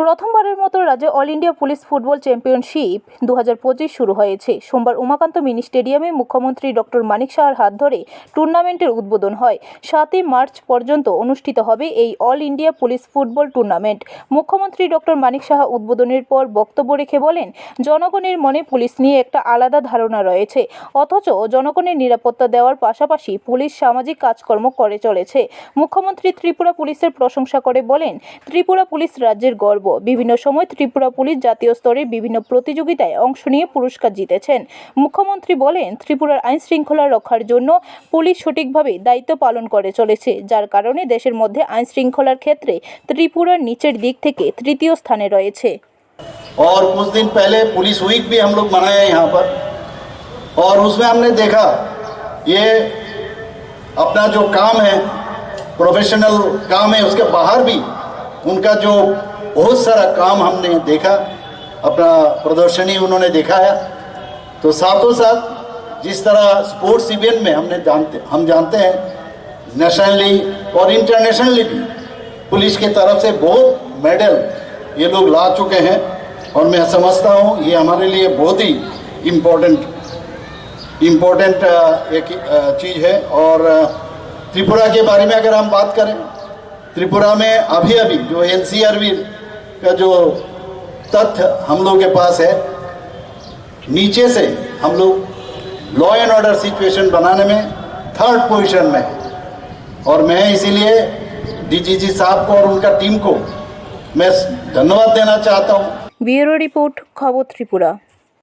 প্রথমবারের মতো রাজ্যে all India police football championship দু হাজার পঁচিশ শুরু হয়েছে। সোমবার উমাকান্ত মিনি স্টেডিয়ামে মুখ্যমন্ত্রী ডক্টর মানিক সাহার হাত ধরে টুর্নামেন্টের উদ্বোধন হয়। সাতই মার্চ পর্যন্ত অনুষ্ঠিত হবে এই all India police football tournament মুখ্যমন্ত্রী ডক্টর মানিক সাহা উদ্বোধনের পর বক্তব্য রেখে বলেন, জনগণের মনে পুলিশ নিয়ে একটা আলাদা ধারণা রয়েছে। অথচ জনগণের নিরাপত্তা দেওয়ার পাশাপাশি পুলিশ সামাজিক কাজকর্ম করে চলেছে। মুখ্যমন্ত্রী ত্রিপুরা পুলিশের প্রশংসা করে বলেন, ত্রিপুরা পুলিশ রাজ্যের গর্ব। বিভিন্ন সময় ত্রিপুরা পুলিশ জাতীয় স্তরে বিভিন্ন প্রতিযোগিতায় অংশ নিয়ে পুরস্কার জিতেছেন মুখ্যমন্ত্রী বলেন ত্রিপুরার আইন শৃঙ্খলা রক্ষার জন্য পুলিশ সঠিকভাবে দায়িত্ব পালন করে চলেছে যার কারণে দেশের মধ্যে আইন শৃঙ্খলার ক্ষেত্রে ত্রিপুরার নিচের দিক থেকে তৃতীয় স্থানে রয়েছে और कुछ दिन पहले पुलिस वीक भी हम लोग मनाया यहाँ पर और उसमें हमने देखा ये अपना जो काम है प्रोफेशनल काम है उसके बाहर भी उनका जो बहुत सारा काम हमने देखा, अपना प्रदर्शनी उन्होंने दिखाया। तो साथों साथ, जिस तरह स्पोर्ट्स इवेंट में हमने जानते, हम जानते हैं, नेशनली और इंटरनेशनली भी पुलिस की तरफ़ से बहुत मेडल ये लोग ला चुके हैं। और मैं समझता हूँ, ये हमारे लिए बहुत ही इम्पोर्टेंट इम्पोर्टेंट एक चीज़ है। और त्रिपुरा के बारे में अगर हम बात करें, त्रिपुरा में अभी अभी जो एन का जो तथ्य हम लोग के पास है, नीचे से हम लोग लॉ एंड ऑर्डर सिचुएशन बनाने में थर्ड पोजीशन में है। और मैं इसीलिए डीजीजी साहब को और उनका टीम को मैं धन्यवाद देना चाहता हूँ। ब्यूरो रिपोर्ट, खबर त्रिपुरा।